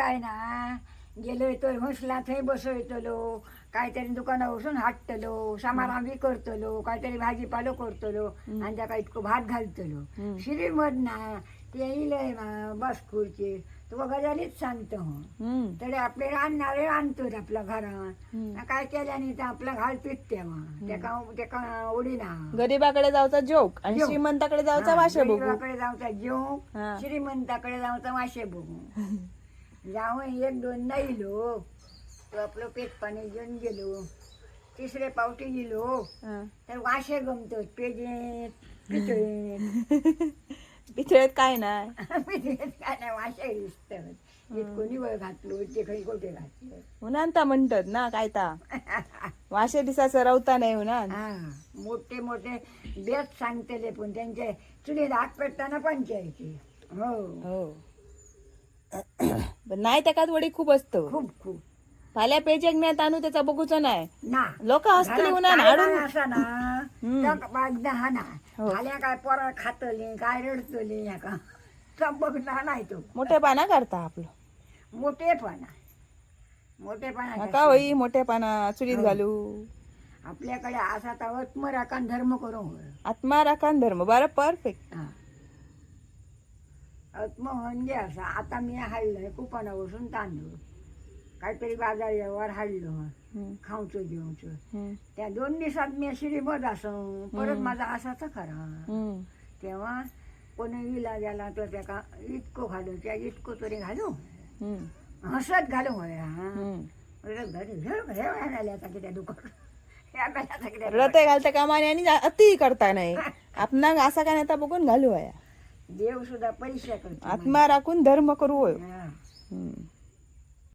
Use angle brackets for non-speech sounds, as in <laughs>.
काय ना? गेलोय तो म्हसला थंय बसयतलो काहीतरी दुकानावर बसून हाडटलो सामान बी करतलो काहीतरी भाजीपालो करतलो आणि त्या काही इतकं भात घालतलो. श्रीमद ना ते येईल बस खुर्ची तुका गजालीच सांगतो. तरी आपले आणणारे आणतोच आपल्या घरात. काय केल्याने तर आपलं घालतोच तेव्हा. तेका तेका उडीना गरीबाकडे जाऊचा जोक आणि जोक. श्रीमंताकडे जाऊचा वाशे बघू. गरीबाकडे जाऊचा जेव हा. श्रीमंताकडे जाऊचा मासे बघू. <laughs> जाऊन एक दोन नाईलो तो आपलं पेट पाणी घेऊन गेलो. तिसरे पावटी गेलो. तर वाशे गमतो पेजेत पितळेत. <laughs> काय नाही. <laughs> पितळेत काय नाही वाशे दिसतात. कोणी वळ घातलो ते काही कोठे घातलं? उन्हांता म्हणतात ना काय ता? <laughs> वाशे दिसाचं रवता नाही उन्हान हा. मोठे मोठे बेत सांगतेले पण त्यांचे चुली हात पेटताना पंचायती. हो. हो. पण नाही त्याच्यात वडी खूप असतं. खूप खूप. फाल्या पेचेक नाही तानू त्याचा बघूच नाही. ना. लोक असतली घरात उन्हान काय हाडून. नाही असा ना. तर बागदा हा ना. काय पोरं खातले काय रडतले का? सब बघणार नाही तो. मोठेपणा करता आपलं. मोठेपणा मोठेपणा नका होई मोठेपणा चुलीत हो. घालू. आपल्याकडे असा तवत मराकान धर्म करून होय. आत्मा राखान धर्म बरं परफेक्ट हा. आत्म म्हणजे असा आता मी हाडलंय कुपना बसून तांदूळ काहीतरी बाजार व्यवहार हाडलो खाऊचं घेऊचं त्या दोन दिवसात मी श्रीमद असं परत. माझा असाच खरा तेव्हा कोणी विला गेला तर त्याका इतकं घालू त्या इतकं तरी घालू हसत घालू हे हे रते घालता कामाने आणि अति करता नाही आपणाक असा काय नाही बघून घालू आहे દેવ સુધા પૈસા આત્મા રાખું ધર્મ કરવો હોય.